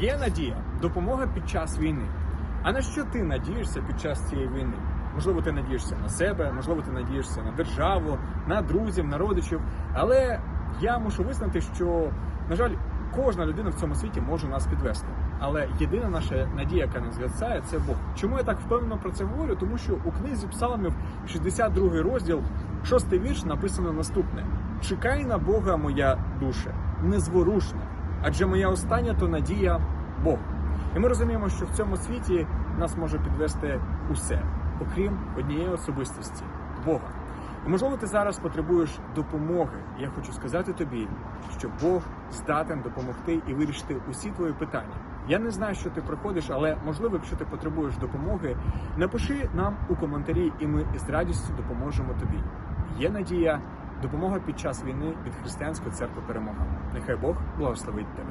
Є надія, допомога під час війни. А на що ти надієшся під час цієї війни? Можливо, ти надієшся на себе, можливо, ти надієшся на державу, на друзів, на родичів. Але я мушу визнати, що, на жаль, кожна людина в цьому світі може нас підвести. Але єдина наша надія, яка нас зв'язає, це Бог. Чому я так впевнено про це говорю? Тому що у книзі Псалмів, 62 розділ, 6 вірш написано наступне: Чекай на Бога, моя душа, незворушна, адже моя остання то надія Бог. І ми розуміємо, що в цьому світі нас може підвести усе, окрім однієї особистості Бога. І можливо, ти зараз потребуєш допомоги. Я хочу сказати тобі, що Бог здатен допомогти і вирішити усі твої питання. Я не знаю, що ти проходиш, але можливо, якщо ти потребуєш допомоги, напиши нам у коментарі, і ми з радістю допоможемо тобі. Є надія, допомога під час війни від християнської церкви перемога. Нехай Бог благословить тебе.